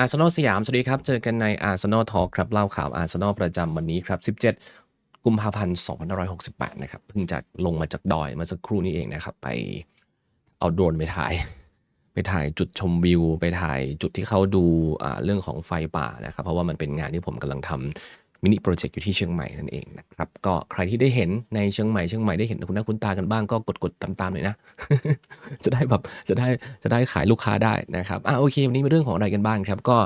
อาร์เซนอลสยาม สวัสดีครับ เจอกันในอาร์เซนอลทอล์กครับ เล่าข่าวอาร์เซนอลประจำวันนี้ครับ 17 กุมภาพันธ์ 2568 นะครับ เพิ่งจะลงมาจากดอยเมื่อสักครู่นี้เองนะครับ ไปเอาโดรนไปถ่าย ไปถ่ายจุดชมวิว ไปถ่ายจุดที่เขาดูเรื่องของไฟป่านะครับ เพราะว่ามันเป็นงานที่ผมกำลังทำ มินิโปรเจกต์อยู่ที่เชียงใหม่นั่นเองนะครับ ก็ใครที่ได้เห็นในเชียงใหม่เชียงใหม่ได้เห็นคุณหน้าคุณตากันบ้างก็กดๆตามๆหน่อยนะ จะได้แบบจะได้จะได้ขายลูกค้าได้นะครับอะโอเค วันนี้มีเรื่องของอะไรกันบ้างครับ ก็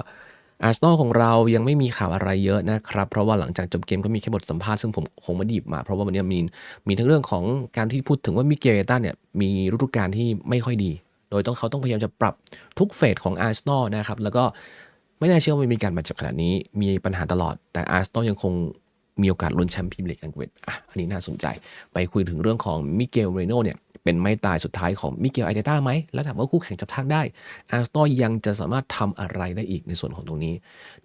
อาร์เซนอลของเรายังไม่มีข่าวอะไรเยอะนะครับ เพราะว่าหลังจากจบเกมก็มีแค่บทสัมภาษณ์ซึ่งผมคงไม่ดหยิบมา เพราะว่าวันนี้มีมีทั้งเรื่องของการที่พูดถึงว่ามิเกลตันเนี่ยมีฤดูกาลที่ไม่ค่อยดี โดยต้องเขาต้องพยายามจะปรับทุกเฟสของอาร์เซนอลนะครับแล้วก็ ไม่น่าเชื่อว่ามีการบาดเจ็บขนาดนี้ มีปัญหาตลอด แต่อาร์เซนอลยังคงมีโอกาสลุ้นแชมป์พรีเมียร์ลีกอังกฤษอะอันนี้น่าสนใจ ไปคุยถึงเรื่องของมิเกลเรโน่เนี่ย เป็นไม้ตายสุดท้ายของมิเกลไอเตต้าไหม แล้วถามว่าคู่แข่งจับทางได้ อาร์สตอยังจะสามารถทำอะไรได้อีกในส่วนของตรงนี้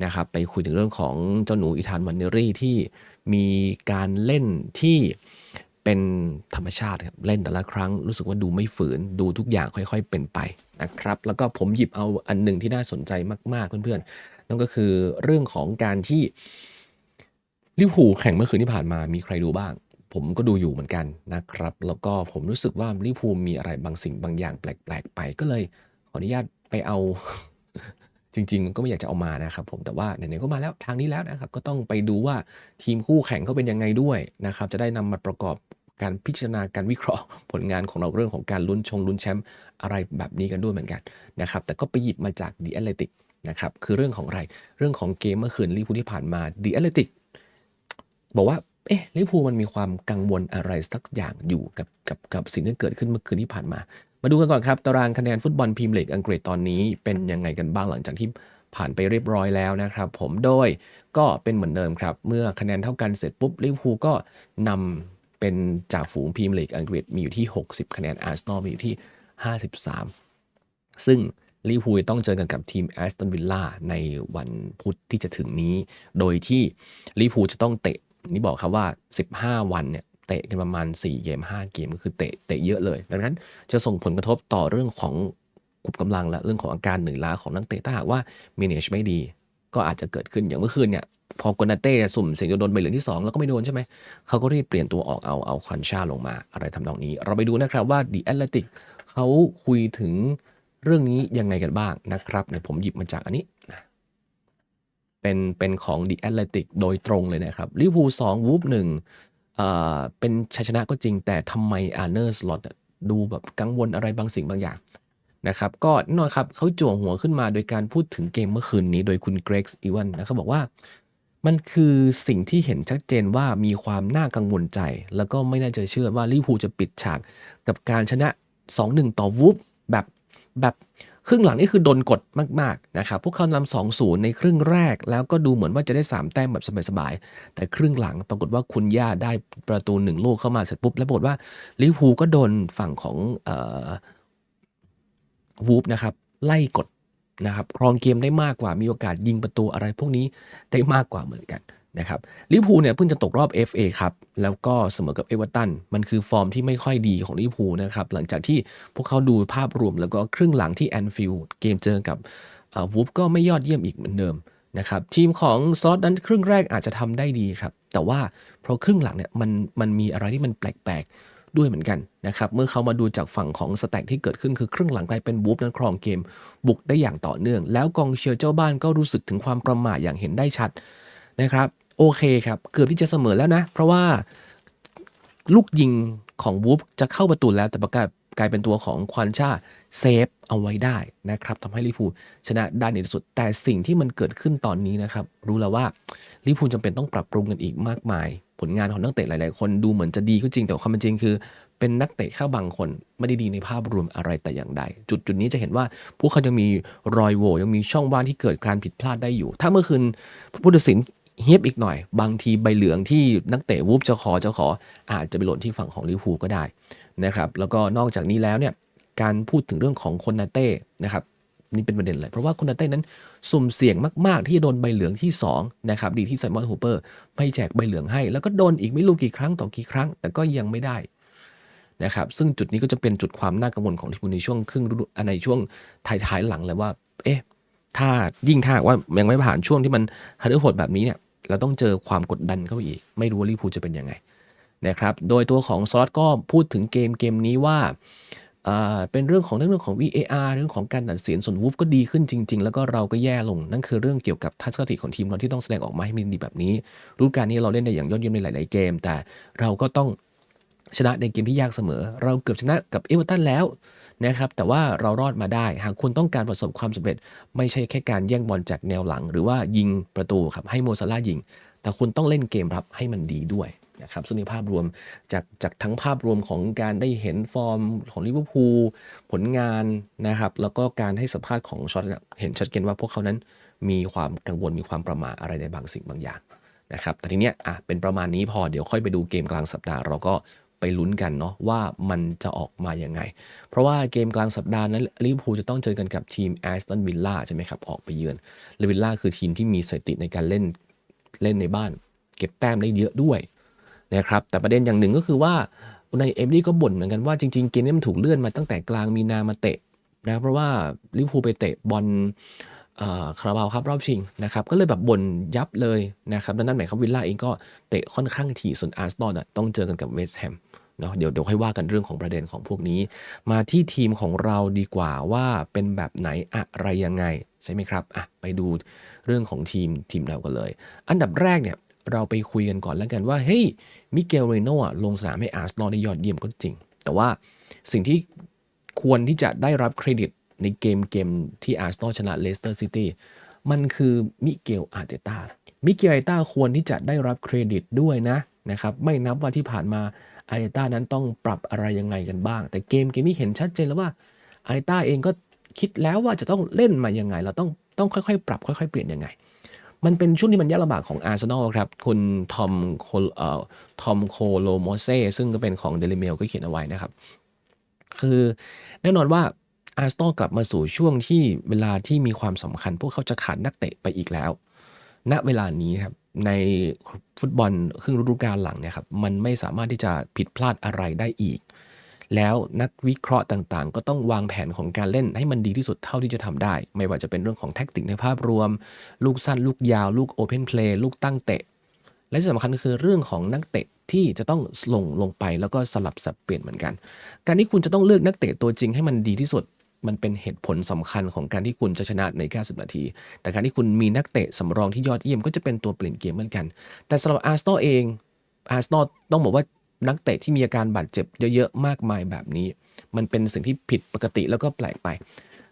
นะครับ ไปคุยถึงเรื่องของเจ้าหนูอีธานวันเนอรี่ที่มีการเล่นที่ เป็นธรรมชาติครับเล่นแต่ละครั้งรู้สึกว่าดูไม่ฝืนดูทุกอย่างค่อย ๆ เป็นไปนะครับ แล้วก็ผมหยิบเอาอันหนึ่งที่น่าสนใจมากๆเพื่อนๆนั่นก็คือเรื่องของการที่ลิเวอร์พูแข่งเมื่อคืนที่ผ่านมามีใครดูบ้าง ผมก็ดูอยู่เหมือนกันนะครับ แล้วก็ผมรู้สึกว่าลิวพูมีอะไรบางสิ่งบางอย่างแปลก ๆ ไปก็เลยขออนุญาตไปเอา จริง ๆ มันก็ไม่อยากจะเอามานะครับผมแต่ว่าไหนๆก็มาแล้วทางนี้แล้วนะครับก็ต้องไปดูว่าทีมคู่แข่งเขาเป็นยังไงด้วยนะครับจะได้นำมาประกอบการพิจารณาการวิเคราะห์ผลงานของเราเรื่องของการลุ้นชงลุ้นแชมป์อะไรแบบนี้กันด้วยเหมือนกันนะครับแต่ก็ไปหยิบมาจากดีแอตเลติกนะครับคือเรื่องของอะไรเรื่องของเกมเมื่อคืนลิพูที่ผ่านมาดีแอตเลติกบอกว่าเอ๊ะลิพูมันมีความกังวลอะไรสักอย่างอยู่กับกับกับสิ่งที่เกิดขึ้นเมื่อคืนที่ผ่านมา มาดูกันก่อนครับ ตารางคะแนนฟุตบอลพรีเมียร์ลีกอังกฤษตอนนี้เป็นยังไงกันบ้างหลังจากที่ผ่านไปเรียบร้อยแล้วนะครับ ผมโดยก็เป็นเหมือนเดิมครับ เมื่อคะแนนเท่ากันเสร็จปุ๊บลิเวอร์พูลก็นำเป็นจ่าฝูงพรีเมียร์ลีกอังกฤษมีอยู่ที่ 60 คะแนนอาร์เซนอลมีอยู่ที่ 53 ซึ่งลิเวอร์พูลต้องเจอกันกับทีมแอสตันวิลล่าในวันพุธที่จะถึงนี้ โดยที่ลิเวอร์พูลจะต้องเตะนี่บอกครับว่า 15 วันเนี่ย เตะกันประมาณ 4 เกม 5 เกมก็คือเตะเตะเยอะเลย ดังนั้นจะส่งผลกระทบต่อเรื่องของกุบกำลังและเรื่องของอาการเหนื่อยล้าของนักเตะถ้าหากว่า manage ไม่ดี ก็อาจจะเกิดขึ้นอย่างเมื่อคืนเนี่ยพอกนาเต้สุ่มเสียงโดนใบเหลืองที่ 2 แล้วก็ไม่โดนใช่ไหม เขาก็รีบเปลี่ยนตัวออกเอาเอาควันชาลงมา อะไรทำนองนี้ เราไปดูนะครับว่าดีแอตเลติกเขาคุยถึงเรื่องนี้ยังไงกันบ้างนะครับเดี๋ยผมหยิบมาจากอันนี้นะเป็นเป็นของ The Athletic โดยตรงเลยนะครับลิเวอร์พูลสองวูฟหนึ่ง เป็นชัยชนะก็จริง แต่ทำไมอาร์เนอร์สล็อตดูแบบกังวลอะไรบางสิ่งบางอย่างนะครับก็แน่นอนครับเขาจั่วหัวขึ้นมาโดยการพูดถึงเกมเมื่อคืนนี้โดยคุณเกรกอีวันนะครับบอกว่ามันคือสิ่งที่เห็นชัดเจนว่ามีความน่ากังวลใจ แล้วก็ไม่น่าจะเชื่อว่าลิเวอร์พูลจะปิดฉาก กับการชนะ 2-1 ต่อวูฟแบบแบบ ครึ่งหลังนี่คือโดนกดมากๆนะครับพวกเขานำสองศูนย์ในครึ่งแรก แล้วก็ดูเหมือนว่าจะได้ 3 แต้มแบบสบายๆแต่ครึ่งหลังปรากฏว่าคุณย่าได้ประตูหนึ่งลูกเข้ามาเสร็จปุ๊บแล้วบอกว่าลิเวอร์พูลก็โดนฝั่งของวูฟนะครับไล่กดนะครับครองเกมได้มากกว่ามีโอกาสยิงประตูอะไรพวกนี้ได้มากกว่าเหมือนกัน นะครับลิเวอร์พูลเนี่ยเพิ่งจะตกรอบ FA ครับแล้วก็เสมอกับเอเวอร์ตันมันคือฟอร์มที่ไม่ค่อยดีของลิเวอร์พูลนะครับหลังจากที่พวกเขาดูภาพรวมแล้วก็ครึ่งหลังที่แอนฟิลด์เกมเจอกับวูฟก็ไม่ยอดเยี่ยมอีกเหมือนเดิมนะครับทีมของซอสนั้นครึ่งแรกอาจจะทำได้ดีครับ แต่ว่าเพราะครึ่งหลังเนี่ยมันมันมีอะไรที่มันแปลกๆด้วยเหมือนกันนะครับเมื่อเขามาดูจากฝั่งของสแต็กที่เกิดขึ้นคือครึ่งหลังกลายเป็นวูฟนั้นครองเกม บุกได้อย่างต่อเนื่อง แล้วกองเชียร์เจ้าบ้านก็รู้สึกถึงความประมาทอย่างเห็นได้ชัดนะครับ โอเคครับ เกือบที่จะเสมอแล้วนะ เพราะว่าลูกยิงของวูฟจะเข้าประตูแล้ว แต่ประกาศกลายเป็นตัวของควานชาเซฟเอาไว้ได้นะครับทำให้ลิพูชนะได้ในที่สุด แต่สิ่งที่มันเกิดขึ้นตอนนี้นะครับ รู้แล้วว่าลิพูจำเป็นต้องปรับปรุงกันอีกมากมาย ผลงานของนักเตะหลาย ๆ คนดูเหมือนจะดีก็จริง แต่ความเป็นจริงคือ เป็นนักเตะข้าบางคนไม่ได้ดีในภาพรวมอะไรแต่อย่างใด จุดจุดนี้จะเห็นว่า พวกเขายังมีรอยโหว่ยังมีช่องว่างที่เกิดการผิดพลาดได้อยู่ ถ้าเมื่อคืนผู้ตัดสิน เฮียบอีกหน่อย บางทีใบเหลืองที่นักเตะวูบจะขอจะขอ อาจจะไปหล่นที่ฝั่งของลิเวอร์พูลก็ได้นะครับแล้วก็นอกจากนี้แล้วเนี่ยการพูดถึงเรื่องของคนนาเต้นะครับนี่เป็นประเด็นเลยเพราะว่าคนนาเต้นั้นสุ่มเสี่ยงมากๆ ที่จะโดนใบเหลืองที่2นะครับดีที่ไซมอนฮูเปอร์ไม่แจกใบเหลืองให้ แล้วก็โดนอีกไม่รู้กี่ครั้งต่อกี่ครั้ง แต่ก็ยังไม่ได้นะครับซึ่งจุดนี้ก็จะเป็นจุดความน่ากังวลของทีมในช่วงครึ่งฤดูในช่วงท้ายๆหลังเลยว่า เอ๊ะถ้ายิ่งถ้าว่ายังไม่ผ่านช่วงที่มันฮันเดโหดแบบนี้เนี่ย เราต้องเจอความกดดันเข้าอีก ไม่รู้ว่าลิเวอร์พูจะเป็นยังไงนะครับ โดยตัวของสล็อตก็พูดถึงเกมเกมนี้ว่าเป็นเรื่องของเรื่องของ VAR เรื่องของการตัดสินส่วนวูฟก็ดีขึ้นจริง ๆ แล้วก็เราก็แย่ลง นั่นคือเรื่องเกี่ยวกับทัศนคติของทีมเราที่ต้องแสดงออกมาให้มันดีแบบนี้ฤดูกาลนี้เราเล่นได้อย่างยอดเยี่ยมในหลาย ๆ เกม แต่เราก็ต้องชนะในเกมที่ยากเสมอ เราเกือบชนะกับเอเวอร์ตันแล้ว นะครับ แต่ว่าเรารอดมาได้ หากคุณต้องการประสบความสำเร็จ ไม่ใช่แค่การแย่งบอลจากแนวหลัง หรือว่ายิงประตูครับให้โมซาลายิง แต่คุณต้องเล่นเกมรับให้มันดีด้วยนะครับซึ่งในภาพรวมจากจากทั้งภาพรวมของการได้เห็นฟอร์มของลิเวอร์พูลผลงานนะครับ แล้วก็การให้สัมภาษณ์ของช็อตเนี่ยเห็นชัดเจนว่าพวกเขานั้นมีความกังวลมีความประมาทอะไรในบางสิ่งบางอย่างนะครับแต่ทีเนี้ยอะเป็นประมาณนี้พอเดี๋ยวค่อยไปดูเกมกลางสัปดาห์เราก็ ไปลุ้นกันเนาะว่ามันจะออกมายังไง เพราะว่าเกมกลางสัปดาห์นั้นลิเวอร์พูลจะต้องเจอกันกับทีมแอสตันวิลล่าใช่ไหมครับออกไปเยือนละวิลล่าคือทีมที่มีสถิติในการเล่นเล่นในบ้าน เก็บแต้มได้เยอะด้วยนะครับแต่ประเด็นอย่างหนึ่งก็คือว่าในเอฟดีก็บ่นเหมือนกันว่าจริงๆ เกมนี้มันถูกเลื่อนมาตั้งแต่กลางมีนามาเตะนะเพราะว่าลิเวอร์พูลไปเตะบอล คาราบาวครับรอบชิงนะครับก็เลยแบบบ่นยับเลยนะครับดังนั้นหมายความวิลล่าเองก็เตะค่อนข้างถี่ส่วนอาร์เซนอลน่ะต้องเจอกันกับเวสต์แฮมเนาะเดี๋ยวเดี๋ยวค่อยว่ากันเรื่องของประเด็นของพวกนี้ มาที่ทีมของเราดีกว่าว่าเป็นแบบไหนอะไรยังไงใช่ไหมครับอะไปดูเรื่องของทีมทีมเรากันเลย อันดับแรกเนี่ยเราไปคุยกันก่อนแล้วกันว่าเฮ้ยมิเกลเรโน่ลงสนามให้อาร์เซนอลได้ยอดเยี่ยมก็จริง แต่ว่าสิ่งที่ควรที่จะได้รับเครดิต ในเกมเกมที่อาร์เซนอลชนะเลสเตอร์ซิตี้มันคือมิเกลอาร์เตต้ามิเกลอาร์เตต้าควรที่จะได้รับเครดิตด้วยนะนะครับไม่นับว่าที่ผ่านมาอาร์เตต้านั้นต้องปรับอะไรยังไงกันบ้าง แต่เกมเกมนี้เห็นชัดเจนแล้วว่าอาร์เตต้าเองก็คิดแล้วว่าจะต้องเล่นมายังไง เราต้องต้องค่อยๆ ปรับค่อย ๆ เปลี่ยนยังไง มันเป็นช่วงที่มันยากลำบากของอาร์เซนอลครับคุณทอมโคเอ่อทอมโคโลโมเซซึ่งก็เป็นของเดลิเมลก็เขียนเอาไว้นะครับ คือแน่นอนว่า อาร์เซนอลกลับมาสู่ช่วงที่เวลาที่มีความสำคัญ พวกเขาจะขาดนักเตะไปอีกแล้ว ณเวลานี้ครับในฟุตบอลครึ่งฤดูกาลหลังเนี่ยครับมันไม่สามารถที่จะผิดพลาดอะไรได้อีก แล้วนักวิเคราะห์ต่างๆ ก็ต้องวางแผนของการเล่นให้มันดีที่สุดเท่าที่จะทำได้ ไม่ว่าจะเป็นเรื่องของแท็กติกในภาพรวม ลูกสั้นลูกยาว ลูกโอเพนเพลย์ลูกตั้งเตะ และที่สำคัญก็คือเรื่องของนักเตะที่จะต้องลงลงไปแล้วก็สลับสับเปลี่ยนเหมือนกัน การที่คุณจะต้องเลือกนักเตะตัวจริงให้มันดีที่สุด มันเป็นเหตุผลสำคัญของการที่คุณจะชนะใน 90 นาที แต่การที่คุณมีนักเตะสำรองที่ยอดเยี่ยมก็จะเป็นตัวเปลี่ยนเกมเหมือนกัน แต่สำหรับอาร์เซนอลเองอาร์เซนอลต้องบอกว่านักเตะที่มีอาการบาดเจ็บเยอะๆ มากมายแบบนี้ มันเป็นสิ่งที่ผิดปกติแล้วก็แปลกไป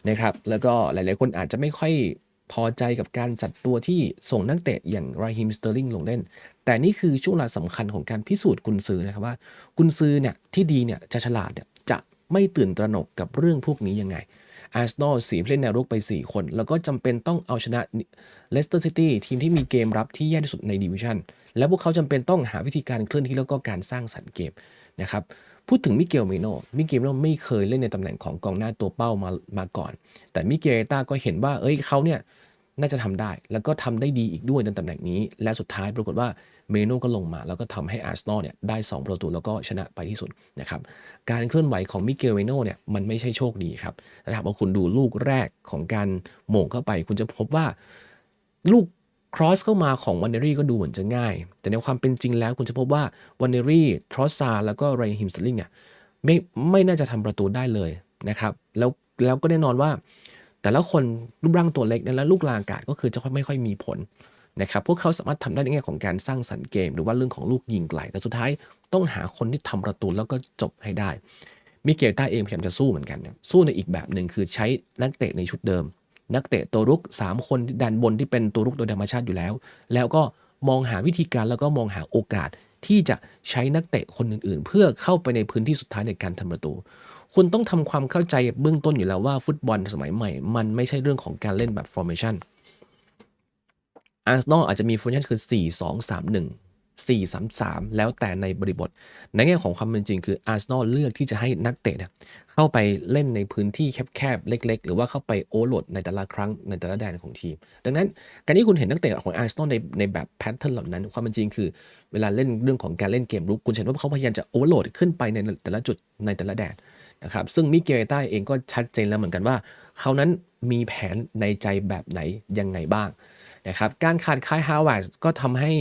นะครับ แล้วก็หลายๆ คนอาจจะไม่ค่อยพอใจกับการจัดตัวที่ส่งนักเตะอย่างราฮิมสเตอร์ลิงลงเล่น แต่นี่คือช่วงเวลาสำคัญของการพิสูจน์กุนซือนะครับว่า กุนซือเนี่ยที่ดีเนี่ยจะฉลาดเนี่ย ไม่ตื่นตระหนกกับเรื่องพวกนี้ยังไงอาร์เซนอลสีผู้เล่นแนวรุกไป 4 คน แล้วก็จำเป็นต้องเอาชนะเลสเตอร์ซิตี้ทีมที่มีเกมรับที่แย่ที่สุดในดิวิชันและพวกเขาจำเป็นต้องหาวิธีการเคลื่อนที่แล้วก็การสร้างสรรค์เกมนะครับพูดถึงมิเกลเมโนมิเกลเมโนไม่เคยเล่นในตำแหน่งของกองหน้าตัวเป้ามามาก่อน แต่มิเกลต้าก็เห็นว่าเอ้ยเขาเนี่ยน่าจะทำได้ แล้วก็ทำได้ดีอีกด้วยในตำแหน่งนี้ และสุดท้ายปรากฏว่า เมโนก็ลงมาแล้วก็ทำให้อาร์เซนอลเนี่ยได้ 2 ประตูแล้วก็ชนะไปที่สุดนะครับการเคลื่อนไหวของมิเกลเมโนเนี่ยมันไม่ใช่โชคดีครับแต่ถ้าหากว่าคุณดูลูกแรกของการโหม่งเข้าไป คุณจะพบว่าลูกครอสเข้ามาของวันเนรี่ก็ดูเหมือนจะง่าย แต่ในความเป็นจริงแล้วคุณจะพบว่าวันเนรี่ทรอสซาแล้วก็ไรฮิมสลิงอะไม่ไม่น่าจะทำประตูได้เลยนะครับแล้วแล้วก็แน่นอนว่า แต่ละคนรูปร่างตัวเล็กและลูกลางอากาศก็คือจะไม่ค่อยมีผล นะครับพวกเขาสามารถทำได้ในแง่ของการสร้างสรรค์เกม หรือว่าเรื่องของลูกยิงไกล แต่สุดท้ายต้องหาคนที่ทำประตูแล้วก็จบให้ได้ มิเกลต้าเองพยายามจะสู้เหมือนกันสู้ในอีกแบบหนึ่งคือใช้นักเตะในชุดเดิม นักเตะตัวรุก 3 คนด้านบนที่เป็นตัวรุกโดยธรรมชาติอยู่แล้ว แล้วก็มองหาวิธีการแล้วก็มองหาโอกาสที่จะใช้นักเตะคนอื่น ๆ เพื่อเข้าไปในพื้นที่สุดท้ายในการทำประตู คุณต้องทำความเข้าใจเบื้องต้นอยู่แล้วว่าฟุตบอลสมัยใหม่ มันไม่ใช่เรื่องของการเล่นแบบ formation อาร์เซนอลอาจจะมี formation คือ 4 2 3 1 4 3 3 แล้วแต่ในบริบท ในแง่ของความเป็นจริงคืออาร์เซนอลเลือกที่จะให้นักเตะเนี่ยเข้าไปเล่นในพื้นที่แคบๆ เล็ก ๆ หรือว่าเข้าไปโอเวอร์โหลดในแต่ละครั้งในแต่ละแดนของทีม ดังนั้นการที่คุณเห็นนักเตะของอาร์เซนอลในในแบบแพทเทิร์นเหล่านั้น ความเป็นจริงคือ เวลาเล่นเรื่องของการเล่นเกมรุกคุณเห็นว่าเขาพยายามจะโอเวอร์โหลดขึ้นไปในแต่ละจุดในแต่ละแดนนะครับซึ่งมิเกลต้าเองก็ชัดเจนแล้วเหมือนกันว่าเขานั้นมีแผนในใจแบบไหนยังไงบ้าง นะครับการขาดคายฮาวเวิร์ดก็ทำให้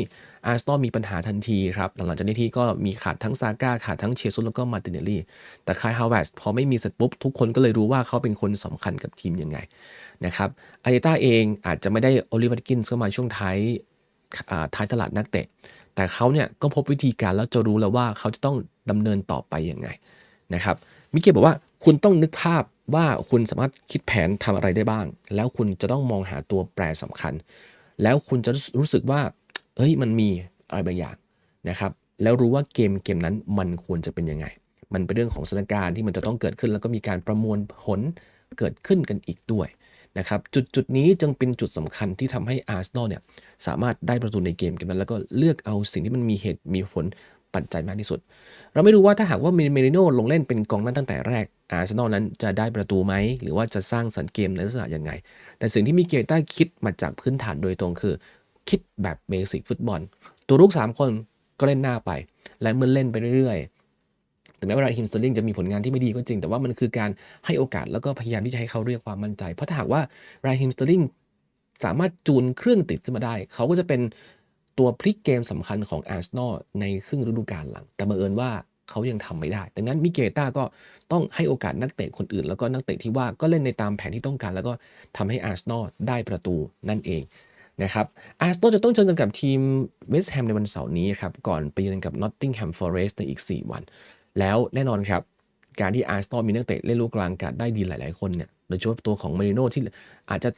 อาร์เซนอลมีปัญหาทันทีครับหลังจากนี้ที่ก็มีขาดทั้งซาก้าขาดทั้งเชซุสแล้วก็มาติเนลลี่ แต่คายฮาวเวิร์ดพอไม่มีเสร็จปุ๊บ ทุกคนก็เลยรู้ว่าเขาเป็นคนสำคัญกับทีมยังไงนะครับอาเตต้าเองอาจจะไม่ได้โอลิเวอร์กินส์ก็มาช่วงท้ายท้ายตลาดนักเตะ แต่เขาเนี่ยก็พบวิธีการแล้วจะรู้แล้วว่าเขาจะต้องดำเนินต่อไปยังไงนะครับมิเกลบอกว่าคุณต้องนึกภาพว่าคุณสามารถคิดแผนทำอะไรได้บ้าง แล้วคุณจะต้องมองหาตัวแปรสำคัญ แล้วคุณจะรู้สึกว่าเฮ้ยมันมีอะไรบางอย่างนะครับแล้วรู้ว่าเกมเกมนั้นมันควรจะเป็นยังไง มันเป็นเรื่องของสถานการณ์ที่มันจะต้องเกิดขึ้น แล้วก็มีการประมวลผลเกิดขึ้นกันอีกด้วยนะครับจุดจุดนี้จึงเป็นจุดสำคัญที่ทำให้อาร์เซนอลเนี่ยสามารถได้ประตูในเกมเกมนั้นแล้วก็เลือกเอาสิ่งที่มันมีเหตุมีผล ปัจจัยมากที่สุด เราไม่รู้ว่าถ้าหากว่าเมริโนลงเล่นเป็นกองนั้นตั้งแต่แรก อาร์เซนอลนั้นจะได้ประตูไหม หรือว่าจะสร้างสรรค์เกมในลักษณะยังไง แต่สิ่งที่มีเกต้าคิดมาจากพื้นฐานโดยตรงคือ คิดแบบเบสิกฟุตบอล ตัวลูก 3 คนก็เล่นหน้าไป และเมื่อเล่นไปเรื่อยๆแต่แม้ว่าราฮิมสเตอร์ลิงจะมีผลงานที่ไม่ดีก็จริง แต่ว่ามันคือการให้โอกาสแล้วก็พยายามที่จะให้เขาเรียกความมั่นใจ เพราะถ้าหากว่าราฮิมสเตอร์ลิงสามารถจูนเครื่องติดขึ้นมาได้ เขาก็จะเป็น ตัวพลิกเกมสำคัญของอาร์เซนอลในครึ่งฤดูกาลหลัง แต่บังเอิญว่าเขายังทำไม่ได้ ดังนั้นมิเกต้าก็ต้องให้โอกาสนักเตะคนอื่น แล้วก็นักเตะที่ว่าก็เล่นในตามแผนที่ต้องการ แล้วก็ทำให้อาร์เซนอลได้ประตูนั่นเองนะครับอาร์เซนอลจะต้องเจอกันกับทีมเวสต์แฮมในวันเสาร์นี้ครับ ก่อนไปเยือนกับนอตติงแฮมฟอเรสต์ในอีก 4 วัน แล้วแน่นอนครับ การที่อาร์เซนอลมีนักเตะเล่นลูกกลางกัดได้ดีหลาย ๆ คนเนี่ยโดยเฉพาะตัวของมาริโน่ที่อาจจะ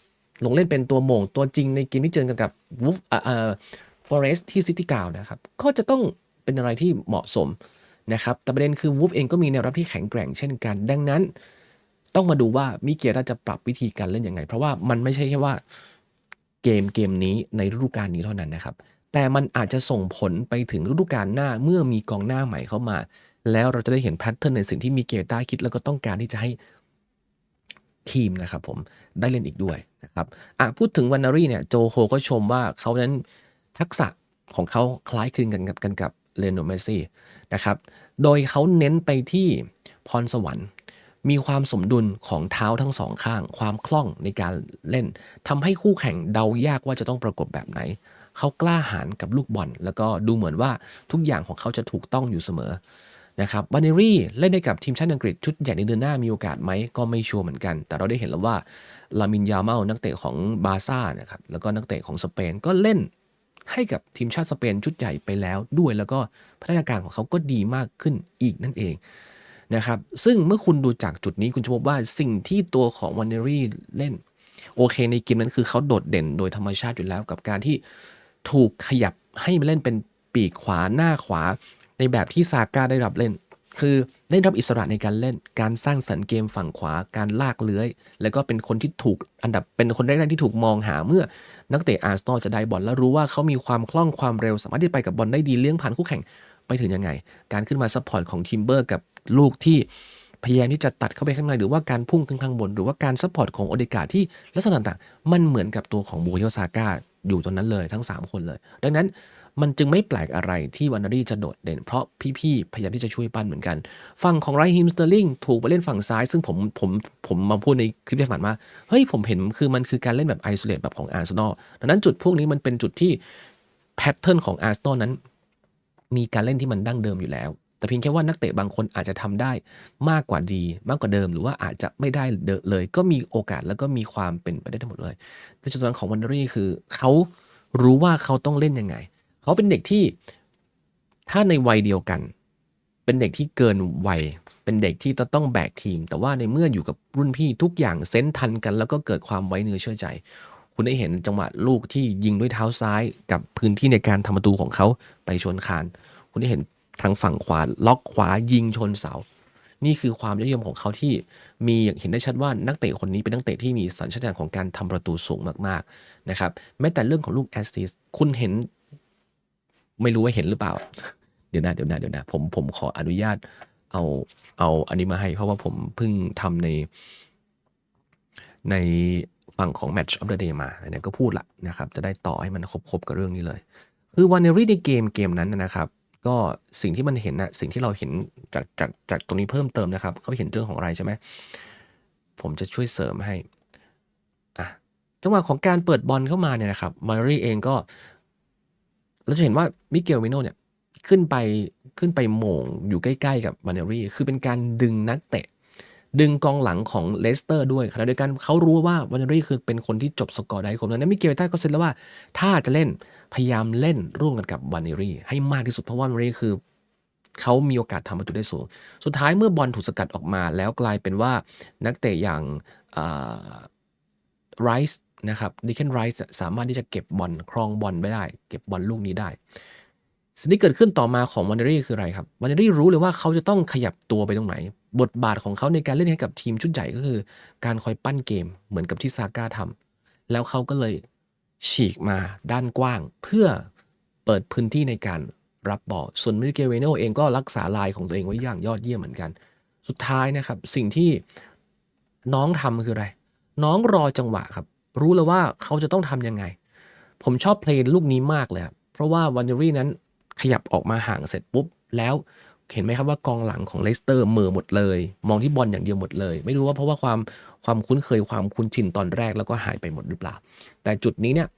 ลงเล่นเป็นตัวโมงตัวจริงในเกมที่เจอกันกับวูฟอ่า ฟอเรสต์ที่ซิตี้กาวนะครับ ก็จะต้องเป็นอะไรที่เหมาะสมนะครับ แต่ประเด็นคือวูฟเองก็มีแนวรับที่แข็งแกร่งเช่นกัน ดังนั้น ต้องมาดูว่ามิเกียร์จะปรับวิธีการเล่นยังไง เพราะว่ามันไม่ใช่แค่ว่าเกมเกมนี้ในฤดูกาลนี้เท่านั้นนะครับ แต่มันอาจจะส่งผลไปถึงฤดูกาลหน้าเมื่อมีกองหน้าใหม่เข้ามา แล้วเราจะได้เห็นแพทเทิร์นในสิ่งที่มีเกียร์ต้าคิดแล้วก็ต้องการที่จะให้ทีมนะครับผมได้เล่นอีกด้วยนะครับอะพูดถึงวันนารีเนี่ยโจโฮก็ชมว่าเขานั้น ทักษะของเขาคล้ายคลึงกันกันกับเลโนเมซี่นะครับ โดยเขาเน้นไปที่พรสวรรค์ มีความสมดุลของเท้าทั้งสองข้าง ความคล่องในการเล่นทำให้คู่แข่งเดายากว่าจะต้องประกบแบบไหน เขากล้าหาญกับลูกบอล แล้วก็ดูเหมือนว่าทุกอย่างของเขาจะถูกต้องอยู่เสมอนะครับวานเนรี่เล่นได้กับทีมชาติอังกฤษชุดใหญ่ในเดือนหน้ามีโอกาสไหมก็ไม่ชัวร์เหมือนกัน แต่เราได้เห็นแล้วว่าลามินยาเมานักเตะของบาซ่านะครับแล้วก็นักเตะของสเปนก็เล่น ให้กับทีมชาติสเปนชุดใหญ่ไปแล้วด้วย แล้วก็พัฒนาการของเขาก็ดีมากขึ้นอีกนั่นเองนะครับซึ่งเมื่อคุณดูจากจุดนี้คุณจะพบว่าสิ่งที่ตัวของวันเนรี่เล่น โอเคในเกมนั้นคือเขาโดดเด่นโดยธรรมชาติอยู่แล้วกับการที่ถูกขยับให้มาเล่นเป็นปีกขวาหน้าขวา ในแบบที่ซาก้าได้รับเล่น คือได้รับอิสระในการเล่น การสร้างสรรค์เกมฝั่งขวา การลากเลื้อย แล้วก็เป็นคนที่ถูกอันดับเป็นคนแรกๆที่ถูกมองหาเมื่อ นักเตะอาร์เซนอลจะได้บอลแล้วรู้ว่าเขามีความคล่องความเร็ว สามารถที่ไปกับบอลได้ดีเลี้ยงผ่านคู่แข่งไปถึงยังไง การขึ้นมาซัพพอร์ตของทิมเบอร์กับลูกที่พยายามที่จะตัดเข้าไปข้างในหรือว่าการพุ่งขึ้นข้างบน หรือว่าการซัพพอร์ตของโอเดกาที่ลักษณะต่างๆมันเหมือนกับตัวของบูโยซาก้าอยู่ตรงนั้นเลยทั้ง 3 คนเลย ดังนั้น มันจึงไม่แปลกอะไรที่วานารีจะโดดเด่น เพราะพี่ๆพยายามที่จะช่วยปั้นเหมือนกัน ฝั่งของไรฮิมสเตอร์ลิงถูกไปเล่นฝั่งซ้าย ซึ่งผมผมผมมาพูดในคลิปที่ผ่านมา เฮ้ยผมเห็นคือมันคือการเล่นแบบไอโซเลตแบบของอาร์เซนอลดังนั้นจุดพวกนี้มันเป็นจุดที่แพทเทิร์นของอาร์เซนอลนั้น มีการเล่นที่มันดั้งเดิมอยู่แล้ว แต่เพียงแค่ว่านักเตะบางคนอาจจะทำได้มากกว่าดี มากกว่าเดิม หรือว่าอาจจะไม่ได้เลย ก็มีโอกาสแล้วก็มีความเป็นไปได้ทั้งหมดเลย แต่จุดสำคัญของวันนารีคือเขารู้ว่าเขาต้องเล่นยังไง เขาเป็นเด็กที่ถ้าในวัยเดียวกัน เป็นเด็กที่เกินวัย เป็นเด็กที่จะต้องแบกทีม แต่ว่าในเมื่ออยู่กับรุ่นพี่ทุกอย่างเซนทันกัน แล้วก็เกิดความไว้เนื้อเชื่อใจ คุณได้เห็นจังหวะลูกที่ยิงด้วยเท้าซ้ายกับพื้นที่ในการทำประตูของเขาไปชนคาน คุณได้เห็นทางฝั่งขวาล็อกขวายิงชนเสา นี่คือความยอดเยี่ยมของเขาที่มีอย่างเห็นได้ชัดว่านักเตะคนนี้เป็นนักเตะที่มีสัญชาตญาณของการทำประตูสูงมากๆนะครับแม้แต่เรื่องของลูกแอสซิสคุณเห็น ไม่รู้ว่าเห็นหรือเปล่า เดี๋ยวนะเดี๋ยวนะเดี๋ยวนะผมผมขออนุญาต เอาเอาอันนี้มาให้ เพราะว่าผมเพิ่งทำใน ในฝั่งของ Match of the Day มาเนี่ยก็พูดละนะครับ จะได้ต่อให้มันครบๆกับเรื่องนี้เลย คือวันในรีในเกมเกมนั้นนะครับ ก็สิ่งที่มันเห็นนะสิ่งที่เราเห็นจากจากจากตรงนี้เพิ่มเติมนะครับ เขาเห็นเรื่องของอะไรใช่ไหมผมจะช่วยเสริมให้จังหวะของการเปิดบอลเข้ามาเนี่ยนะครับมารีเองก็ เราจะเห็นว่ามิเกลวิโนเนี่ยขึ้นไปขึ้นไปโหมงอยู่ใกล้ๆกับมาเนรี่คือเป็นการดึงนักเตะ ดึงกองหลังของเลสเตอร์ด้วยขณะเดียวกันเขารู้ว่ามาเนรี่คือเป็นคนที่จบสกอร์ได้คมดังนั้นมิเกลต้าก็เซ็นแล้วว่า ถ้าจะเล่นพยายามเล่นร่วมกันกับวานิรีให้มากที่สุดเพราะว่าวานิรีคือเขามีโอกาสทำประตูได้สูง สุดท้ายเมื่อบอลถูกสกัดออกมา แล้วกลายเป็นว่านักเตะอย่างไรส์ นะครับดิเคนไรส์สามารถที่จะเก็บบอลครองบอลไม่ได้ เก็บบอลลูกนี้ได้ สิ่งที่เกิดขึ้นต่อมาของวานเนรี่คืออะไรครับวานเนรี่รู้เลยว่าเขาจะต้องขยับตัวไปตรงไหน บทบาทของเขาในการเล่นให้กับทีมชุดใหญ่ก็คือ การคอยปั้นเกมเหมือนกับที่ซาก้าทำแล้วเขาก็เลยฉีกมาด้านกว้าง เพื่อเปิดพื้นที่ในการรับบอลส่วนมิเกลเวโนเองก็รักษาลายของตัวเองไว้อย่างยอดเยี่ยมเหมือนกัน สุดท้ายนะครับ สิ่งที่น้องทำคืออะไร น้องรอจังหวะครับ รู้แล้วว่าเขาจะต้องทำยังไง ผมชอบเพลงลูกนี้มากเลยเพราะว่าวันเนอรี่นั้นขยับออกมาห่างเสร็จปุ๊บ แล้วเห็นไหมครับว่ากองหลังของเลสเตอร์เมือหมดเลย มองที่บอลอย่างเดียวหมดเลย ไม่รู้ว่าเพราะว่าความความคุ้นเคยความคุ้นชินตอนแรกแล้วก็หายไปหมดหรือเปล่า แต่จุดนี้เนี่ย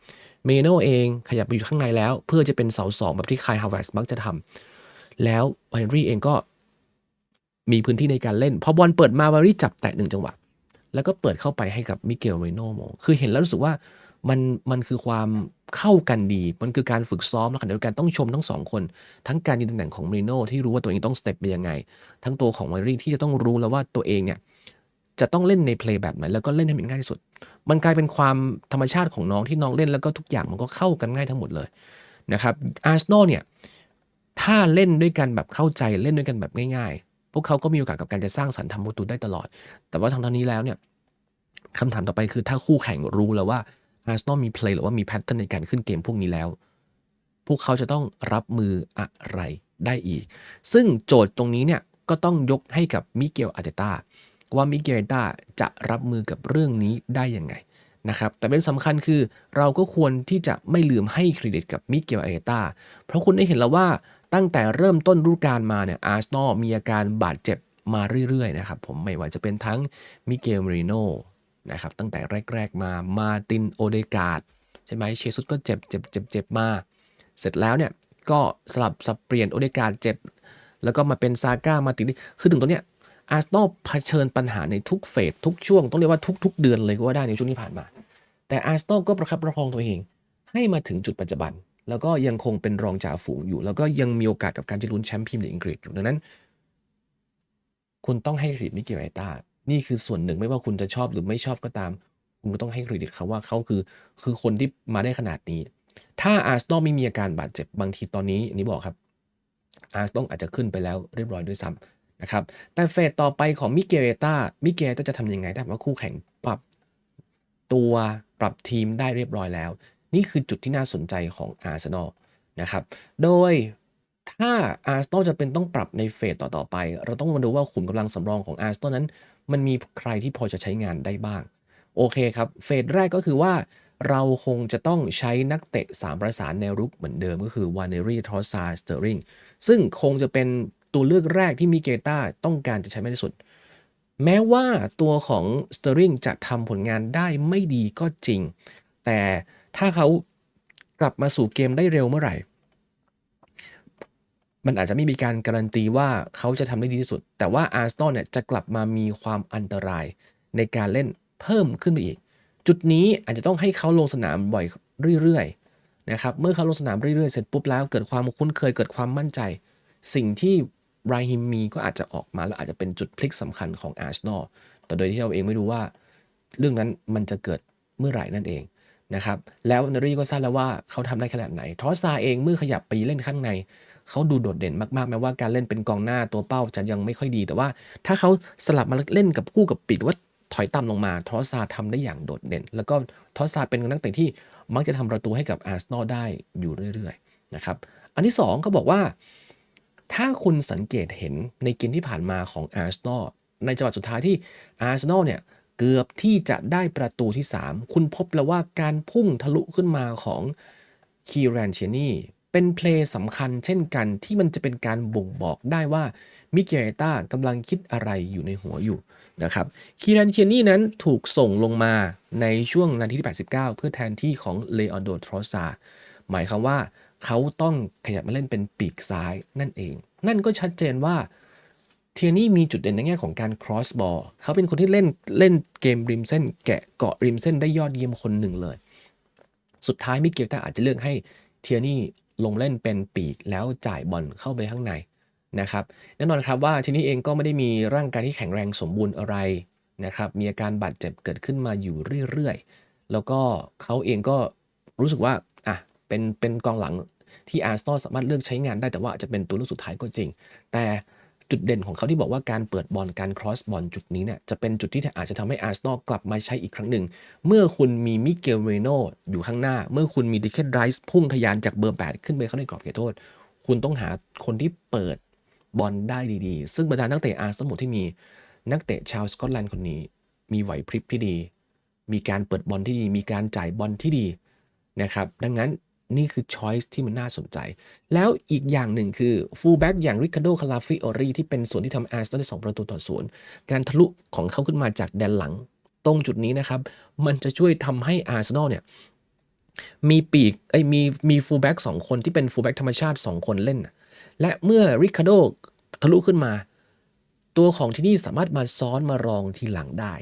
เมโนเองขยับไปอยู่ข้างในแล้ว เพื่อจะเป็นเสาสองแบบที่คายฮาวเวร์สมักจะทำแล้ววานเนอรี่เองก็มีพื้นที่ในการเล่น พอบอลเปิดมาวารี่จับแตะหนึ่งจังหวะ แล้วก็เปิดเข้าไปให้กับมิเกลเรโนโม คือเห็นแล้วรู้สึกว่ามันมันคือความเข้ากันดี มันคือการฝึกซ้อมแล้วขณะเดียวกันต้องชมทั้งสองคน ทั้งการยืนตำแหน่งของเมโนที่รู้ว่าตัวเองต้องสเต็ปไปยังไง ทั้งตัวของวรี่ที่จะต้องรู้แล้วว่าตัวเองเนี่ยจะต้องเล่นในเพลย์แบบไหนแล้วก็เล่นให้มันง่ายที่สุด มันกลายเป็นความธรรมชาติของน้องที่น้องเล่นแล้วก็ทุกอย่างมันก็เข้ากันง่ายทั้งหมดเลยนะครับอาร์เซนอลเนี่ยถ้าเล่นด้วยกันแบบเข้าใจเล่นด้วยกันแบบง่าย พวกเขาก็มีโอกาสกับการจะสร้างสรรค์ทำประตูได้ตลอด แต่ว่าทางทางนี้แล้วเนี่ยคำถามต่อไปคือถ้าคู่แข่งรู้แล้วว่าอาร์เซนอลมีเพลย์หรือว่ามีแพทเทิร์นในการขึ้นเกมพวกนี้แล้ว พวกเขาจะต้องรับมืออะไรได้อีก ซึ่งโจทย์ตรงนี้เนี่ยก็ต้องยกให้กับมิเกลอาร์เตต้าว่ามิเกลอาร์เตต้าจะรับมือกับเรื่องนี้ได้ยังไงนะครับแต่เป็นสำคัญคือเราก็ควรที่จะไม่ลืมให้เครดิตกับมิเกลอาร์เตต้าเพราะคุณได้เห็นแล้วว่า ตั้งแต่เริ่มต้นฤดูกาลมาเนี่ยอาร์เซนอลมีอาการบาดเจ็บมาเรื่อยๆนะครับผมไม่ว่าจะเป็นทั้งมิเกลมริโนนะครับตั้งแต่แรก ๆ มามาตินโอเดกาดใช่ไหมเชซุสก็เจ็บเจ็บเจ็บเจ็บมา เสร็จแล้วเนี่ยก็สลับสับเปลี่ยนโอเดกาดเจ็บ แล้วก็มาเป็นซาก้ามาตินคือถึงตรงเนี้ยอาร์เซนอลเผชิญปัญหาในทุกเฟสทุกช่วงต้องเรียกว่าทุก ๆ เดือนเลยก็ว่าได้ในช่วงที่ผ่านมา แต่อาร์เซนอลก็ประคับประคองตัวเองให้มาถึงจุดปัจจุบัน แล้วก็ยังคงเป็นรองจ่าฝูงอยู่ แล้วก็ยังมีโอกาสกับการจะลุ้นแชมป์พรีเมียร์ลีกอังกฤษอยู่ดังนั้น คุณต้องให้เครดิตมิเกลไอต้านี่คือส่วนหนึ่งไม่ว่าคุณจะชอบหรือไม่ชอบก็ตาม คุณก็ต้องให้เครดิตเขาว่าเขาคือคือคนที่มาได้ขนาดนี้ ถ้าอาร์เซนอลไม่มีอาการบาดเจ็บบางทีตอนนี้นี่บอกครับอาร์เซนอลอาจจะขึ้นไปแล้วเรียบร้อยด้วยซ้ำนะครับแต่เฟสต่อไปของมิเกลต้ามิเกลต้าจะทำยังไงถ้าว่าคู่แข่งปรับตัวปรับทีมได้เรียบร้อยแล้ว นี่คือจุดที่น่าสนใจของอาร์เซนอลนะครับ โดยถ้าอาร์เซนอลจะเป็นต้องปรับในเฟสต่อๆไป เราต้องมาดูว่าขุมกำลังสำรองของอาร์เซนอลนั้น มันมีใครที่พอจะใช้งานได้บ้าง โอเคครับ เฟสแรกก็คือว่าเราคงจะต้องใช้นักเตะ 3 ประสานแนวรุกเหมือนเดิมก็คือวานเนรีทอสซาสเตอริงซึ่งคงจะเป็นตัวเลือกแรกที่มิเกต้าต้องการจะใช้มากที่สุด แม้ว่าตัวของสเตอริงจะทำผลงานได้ไม่ดีก็จริง แต่ ถ้าเขากลับมาสู่เกมได้เร็วเมื่อไหร่ มันอาจจะไม่มีการการันตีว่าเขาจะทำได้ดีที่สุด แต่ว่าอาร์เซนอลเนี่ยจะกลับมามีความอันตรายในการเล่นเพิ่มขึ้นไปอีก จุดนี้อาจจะต้องให้เขาลงสนามบ่อยเรื่อยๆนะครับ เมื่อเขาลงสนามเรื่อยๆ เสร็จปุ๊บแล้วเกิดความคุ้นเคยเกิดความมั่นใจ สิ่งที่ไรฮิมมีก็อาจจะออกมาแล้วอาจจะเป็นจุดพลิกสำคัญของอาร์เซนอลแต่โดยที่เราเองไม่รู้ว่า เรื่องนั้นมันจะเกิดเมื่อไหร่นั่นเอง นะครับแล้วนารีก็ทราบแล้วว่าเขาทำได้ขนาดไหน ทอสซาเองเมื่อขยับไปเล่นข้างในเขาดูโดดเด่นมากๆ แม้ว่าการเล่นเป็นกองหน้าตัวเป้าจะยังไม่ค่อยดี แต่ว่าถ้าเขาสลับมาเล่นกับคู่กับปีกว่าถอยต่ำลงมา ทอสซาทำได้อย่างโดดเด่น แล้วก็ทอสซาเป็นนักเตะที่มักจะทำประตูให้กับอาร์เซนอลได้อยู่เรื่อยๆนะครับอันที่2เขาบอกว่า ถ้าคุณสังเกตเห็นในเกมที่ผ่านมาของอาร์เซนอลในจังหวะสุดท้ายที่อาร์เซนอลเนี่ย เกือบที่จะได้ประตูที่ 3 คุณพบแล้วว่าการพุ่งทะลุขึ้นมาของคีแรนเชนี่เป็นเพลงสำคัญเช่นกันที่มันจะเป็นการบ่งบอกได้ว่ามิเกลต้ากำลังคิดอะไรอยู่ในหัวอยู่นะครับคีรันเชนี่นั้นถูกส่งลงมาในช่วงนาทีที่ 89 เพื่อแทนที่ของเลออนโดทรอซาหมายความว่าเขาต้องขยับมาเล่นเป็นปีกซ้ายนั่นเอง นั่นก็ชัดเจนว่า เทียนี่มีจุดเด่นในแง่ของการ cross ball เขาเป็นคนที่เล่นเล่นเกมริมเส้น แกะเกาะริมเส้นได้ยอดเยี่ยมคนหนึ่งเลย สุดท้ายมิเกลตาอาจจะเลือกให้เทียนี่ลงเล่นเป็นปีกแล้วจ่ายบอลเข้าไปข้างในนะครับแน่นอนครับว่าเทียนี้เองก็ไม่ได้มีร่างกายที่แข็งแรงสมบูรณ์อะไรนะครับมีอาการบาดเจ็บเกิดขึ้นมาอยู่เรื่อยๆ แล้วก็เขาเองก็รู้สึกว่าอะเป็นเป็นกองหลังที่อาร์สตอสามารถเลือกใช้งานได้แต่ว่าจะเป็นตัวเลือกสุดท้ายก็จริง แต่ จุดเด่นของเขาที่บอกว่าการเปิดบอลการ cross บอลจุดนี้เนี่ยจะเป็นจุดที่อาจจะทำให้อาร์เซนอลกลับมาใช้อีกครั้งหนึ่ง เมื่อคุณมีมิเกลเรโนอยู่ข้างหน้า เมื่อคุณมีดิเคนไรส์พุ่งทะยานจากเบอร์ 8 ขึ้นไปเข้าในกรอบเขตโทษ คุณต้องหาคนที่เปิดบอลได้ดีๆ ซึ่งบรรดานักเตะอาร์เซนอลที่มีนักเตะชาวสกอตแลนด์คนนี้ มีไหวพริบที่ดี มีการเปิดบอลที่ดี มีการจ่ายบอลที่ดีนะครับดังนั้น นี่คือช้อยส์ที่มันน่าสนใจ แล้วอีกอย่างหนึ่งคือฟูลแบ็กอย่างริคาโดคาราฟิโอรีที่เป็นส่วนที่ทำอาร์ซนอลได้สองประตูต่อศูนย์การทะลุของเขาขึ้นมาจากแดนหลัง ตรงจุดนี้นะครับ มันจะช่วยทำให้อาร์เซนอลเนี่ยมีปีกไอ้มีมีฟูลแบ็กสองคนที่เป็นฟูลแบ็กธรรมชาติ 2 คนเล่น และเมื่อริคาโดทะลุขึ้นมา ตัวของที่นี่สามารถมาซ้อนมารองทีหลังได้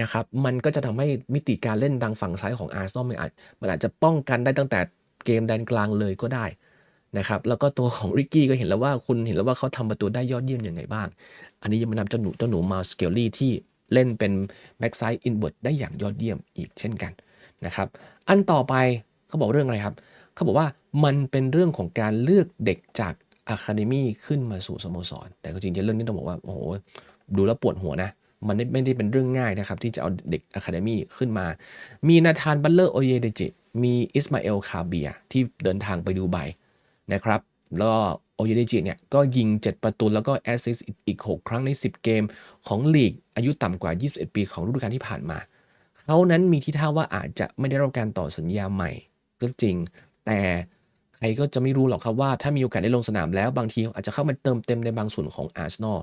นะครับ มันก็จะทำให้มิติการเล่นดังฝั่งซ้ายของอาร์เซนอลมันอาจมันอาจจะป้องกันได้ตั้งแต่ เกมแดนกลางเลยก็ได้นะครับแล้วก็ตัวของริกกี้ก็เห็นแล้วว่าคุณเห็นแล้วว่าเขาทำประตูได้ยอดเยี่ยมยังไงบ้าง อันนี้ยังม่นับเจ้าหนูเจ้าหนูมาสเกลลี่ที่เล่นเป็นแบ็กไซด์อินเวิร์ดได้อย่างยอดเยี่ยมอีกเช่นกันนะครับอันต่อไปเขาบอกเรื่องอะไรครับเขาบอกว่ามันเป็นเรื่องของการเลือกเด็กจากอะคาเดมี่ขึ้นมาสู่สโมสร แต่จริงๆเรื่องนี้ต้องบอกว่าโอ้โหดูแล้วปวดหัวนะมันไม่ได้เป็นเรื่องง่ายนะครับที่จะเอาเด็กอะคาเดมี่ขึ้นมา มีนาธานบัลเลอร์โอเยเดจิ มีอิสมาเอลคาเบียที่เดินทางไปดูไบนะครับแล้วโอเยเดจิเนี่ยก็ยิง 7 ประตูแล้วก็แอสซิสต์อีก 6 ครั้งใน 10 เกมของลีก อายุต่ำกว่า 21 ปีของฤดูกาลที่ผ่านมา เขานั้นมีที่ท่าว่าอาจจะไม่ได้รับการต่อสัญญาใหม่ก็จริง แต่ใครก็จะไม่รู้หรอกครับว่าถ้ามีโอกาสได้ลงสนามแล้วบางทีอาจจะเข้ามาเติมเต็มในบางส่วนของอาร์เซนอล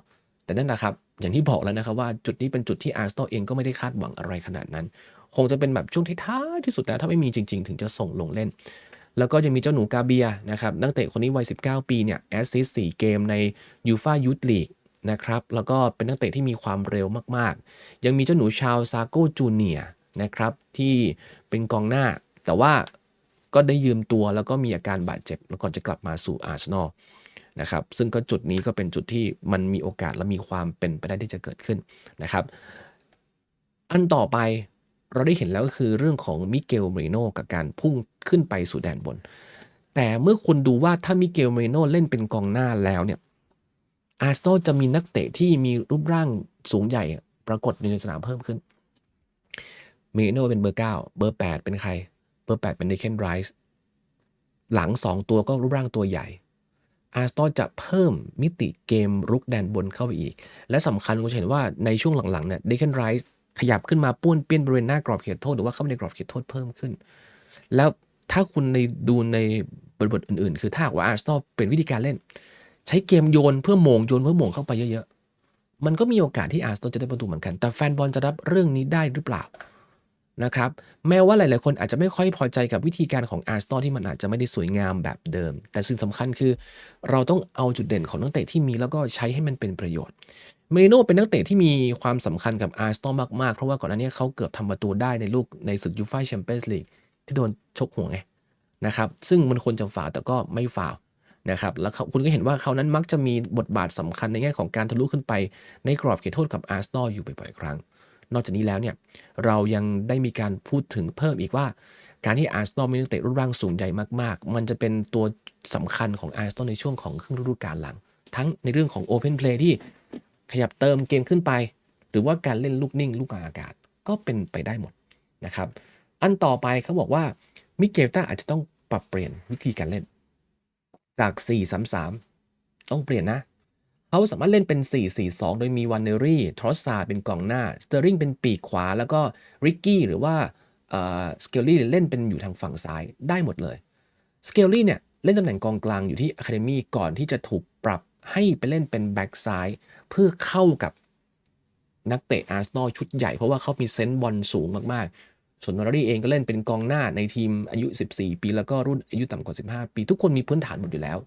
แต่นั่นนะครับ อย่างที่บอกแล้วนะครับว่าจุดนี้เป็นจุดที่อาร์เซนอลเองก็ไม่ได้คาดหวังอะไรขนาดนั้น คงจะเป็นแบบช่วงท้ายที่สุดนะถ้าไม่มีจริง ๆ ถึงจะส่งลงเล่น แล้วก็ยังมีเจ้าหนูกาเบียนะครับนักเตะคนนี้วัย 19 ปีเนี่ยแอสซิสต์4เกมในยูฟายูทลีกนะครับแล้วก็เป็นนักเตะที่มีความเร็วมากๆ ยังมีเจ้าหนูชาวซาโกจูเนียนะครับที่เป็นกองหน้า แต่ว่าก็ได้ยืมตัวแล้วก็มีอาการบาดเจ็บ แล้วก่อนจะกลับมาสู่อาร์เซนอลนะครับซึ่งก็จุดนี้ก็เป็นจุดที่มันมีโอกาสและมีความเป็นไปได้ที่จะเกิดขึ้นนะครับ อันต่อไป เราได้เห็นแล้วก็คือเรื่องของมิเกลเมโนกับการพุ่งขึ้นไปสู่แดนบน แต่เมื่อคุณดูว่าถ้ามิเกลเมโนเล่นเป็นกองหน้าแล้วเนี่ยอาร์เซนอลจะมีนักเตะที่มีรูปร่างสูงใหญ่ปรากฏในสนามเพิ่มขึ้น เมโนเป็นเบอร์ 9 เบอร์ 8 เป็นใคร เบอร์ 8 เป็นเดเคนไรส์หลัง 2 ตัวก็รูปร่างตัวใหญ่ อาร์สตอจะเพิ่มมิติเกมรุกแดนบนเข้าไปอีก และสำคัญคุณเห็นว่าในช่วงหลังๆเนี่ยเดคอนไรส์ ขยับขึ้นมาป้วนเปี้ยนบริเวณหน้ากรอบเขตโทษหรือว่าเข้าไปในกรอบเขตโทษเพิ่มขึ้น แล้วถ้าคุณในดูในบริบทอื่นๆ คือถ้าว่าอาร์สตอเป็นวิธีการเล่น ใช้เกมโยนเพื่อโมงโยนเพื่อโมงเข้าไปเยอะๆ มันก็มีโอกาสที่อาร์สตอจะได้ประตูเหมือนกัน แต่แฟนบอลจะรับเรื่องนี้ได้หรือเปล่านะครับแม้ว่าหลายๆ คนอาจจะไม่ค่อยพอใจกับวิธีการของอาร์สตอที่มันอาจจะไม่ได้สวยงามแบบเดิม แต่สิ่งสำคัญคือ เราต้องเอาจุดเด่นของนักเตะที่มีแล้วก็ใช้ให้มันเป็นประโยชน์ เมโนเป็นนักเตะที่มีความสำคัญกับอาร์สตอมาก ๆ เพราะว่าก่อนหน้านี้เขาเกือบทำประตูได้ในลูกในศึกยูฟ่าแชมเปี้ยนส์ลีกที่โดนชกหัวไงนะครับ ซึ่งมันควรจะฝ่าแต่ก็ไม่ฝ่านะครับ แล้วคุณก็เห็นว่าเขานั้นมักจะมีบทบาทสำคัญในแง่ของการทะลุขึ้นไป ในกรอบเขตโทษกับอาร์สตออยู่บ่อยๆครั้ง นอกจากนี้แล้วเนี่ยเรายังได้มีการพูดถึงเพิ่มอีกว่า การที่อาร์เซนอลมีนักเตะรูปร่างสูงใหญ่มาก ๆ มันจะเป็นตัวสำคัญของอาร์เซนอลในช่วงของครึ่งฤดูกาลหลัง ทั้งในเรื่องของโอเพนเพลย์ที่ ขยับเติมเกมขึ้นไป หรือว่าการเล่นลูกนิ่ง ลูกกลางอากาศก็เป็นไปได้หมดนะครับ อันต่อไปเขาบอกว่ามิเกลต้าอาจจะต้องปรับเปลี่ยนวิธีการเล่น จาก 4-3-3 ต้องเปลี่ยนนะเขาสามารถเล่นเป็น 4-4-2 โดยมีวันเนอรี่ทรอสซาเป็นกองหน้าสเตอริงเป็นปีกขวา แล้วก็ริกกี้หรือว่าสเกลลี่เล่นเป็นอยู่ทางฝั่งซ้ายได้หมดเลยสเกลลี่เนี่ยเล่นตำแหน่งกองกลางอยู่ที่อะคาเดมี่ก่อนที่จะถูกปรับให้ไปเล่นเป็นแบ็กซ้าย เพื่อเข้ากับนักเตะอาร์เซนอลชุดใหญ่เพราะว่าเขามีเซนส์บอลสูงมากๆ ส่วนมาร์รี่เองก็เล่นเป็นกองหน้าในทีมอายุ 14 ปีแล้วก็รุ่นอายุต่ำกว่า 15 ปี ทุกคนมีพื้นฐานหมดอยู่แล้ว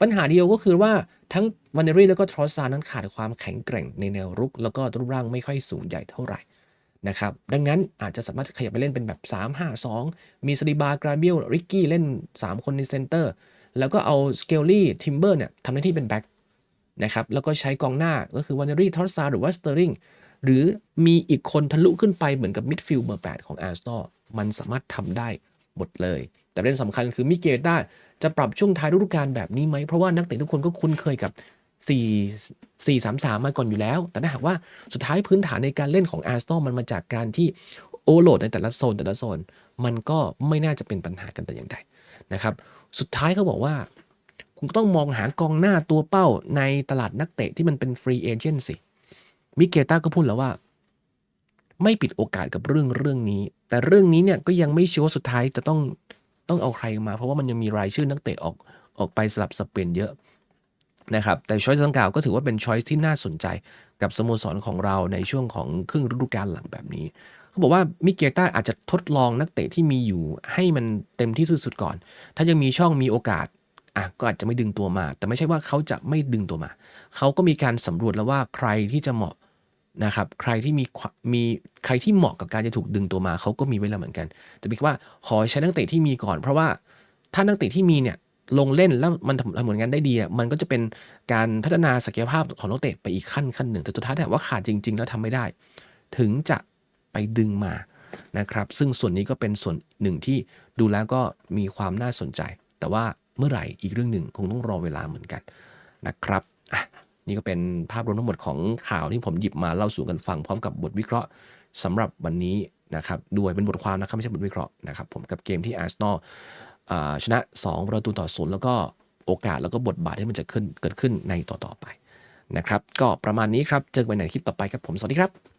ปัญหาเดียวก็คือว่าทั้งวันเนรี่แล้วก็ทรอสซานั้นขาดความแข็งแกร่งในแนวรุก แล้วก็รูปร่างไม่ค่อยสูงใหญ่เท่าไหร่นะครับดังนั้นอาจจะสามารถขยับไปเล่นเป็นแบบ 3-5-2 มีสลิบากราเบียลริกกี้เล่น 3 คนในเซนเตอร์ แล้วก็เอาสเกลลี่ทิมเบอร์เนี่ยทำหน้าที่เป็นแบ็ค นะครับแล้วก็ใช้กองหน้าก็คือวันเนอรี่ทอสซาหรือว่าสเตอริงหรือมีอีกคนทะลุขึ้นไปเหมือนกับมิดฟิลด์เบอร์8ของอาร์เซนอมันสามารถทำได้หมดเลย แต่ประเด็นสำคัญคือมิเกต้าจะปรับช่วงท้ายฤดูกาลแบบนี้ไหม เพราะว่านักเตะทุกคนก็คุ้นเคยกับ 4 4 3 3 มาก่อนอยู่แล้ว แต่ถ้าหากว่าสุดท้ายพื้นฐานในการเล่นของอาร์เซนอมันมาจากการที่โอโหลดในแต่ละโซนแต่ละโซน มันก็ไม่น่าจะเป็นปัญหากันแต่อย่างใดนะครับ สุดท้ายเขาบอกว่า คุณก็ต้องมองหากองหน้าตัวเป้าในตลาดนักเตะที่มันเป็นฟรีเอเจนต์สิ มิเกต้าก็พูดแล้วว่า ไม่ปิดโอกาสกับเรื่องเรื่องนี้ แต่เรื่องนี้เนี่ยก็ยังไม่ชัวร์ว่าสุดท้ายจะต้องต้องเอาใครมา เพราะว่ามันยังมีรายชื่อนักเตะออกออกไปสลับสับเปลี่ยนเยอะนะครับ แต่ช้อยส์ดังกล่าวก็ถือว่าเป็นช้อยส์ที่น่าสนใจกับสโมสรของเราในช่วงของครึ่งฤดูกาลหลังแบบนี้เขาบอกว่ามิเกต้าอาจจะทดลองนักเตะที่มีอยู่ให้มันเต็มที่สุดๆก่อน ถ้ายังมีช่องมีโอกาส อะก็อาจจะไม่ดึงตัวมา แต่ไม่ใช่ว่าเขาจะไม่ดึงตัวมา เขาก็มีการสำรวจแล้วว่าใครที่จะเหมาะนะครับ ใครที่มีมีใครที่เหมาะกับการจะถูกดึงตัวมาเขาก็มีไว้แล้วเหมือนกัน แต่พี่ว่าขอใช้นักเตะที่มีก่อน เพราะว่าถ้านักเตะที่มีเนี่ยลงเล่นแล้วมันทำผลงานได้ดีมันก็จะเป็นการพัฒนาศักยภาพของนักเตะไปอีกขั้นขั้นหนึ่งแต่สุดท้ายแต่ว่าขาดจริง ๆ แล้วทำไม่ได้ ถึงจะไปดึงมานะครับ ซึ่งส่วนนี้ก็เป็นส่วนหนึ่งที่ดูแล้วก็มีความน่าสนใจ แต่ว่า เมื่อไหร่อีกเรื่องหนึ่งคงต้องรอเวลาเหมือนกันนะครับนี่ก็เป็นภาพรวมทั้งหมดของข่าวที่ผมหยิบมาเล่าสู่กันฟังพร้อมกับบทวิเคราะห์สำหรับวันนี้นะครับด้วยเป็นบทความนะครับไม่ใช่บทวิเคราะห์นะครับผมกับเกมที่อาร์เซนอลชนะ 2 ประตูต่อศูนย์แล้วก็โอกาสแล้วก็บทบาทที่มันจะขึ้นเกิดขึ้นในต่อๆไปนะครับ ก็ประมาณนี้ครับ เจอกันใหม่ในคลิปต่อไปครับผม สวัสดีครับ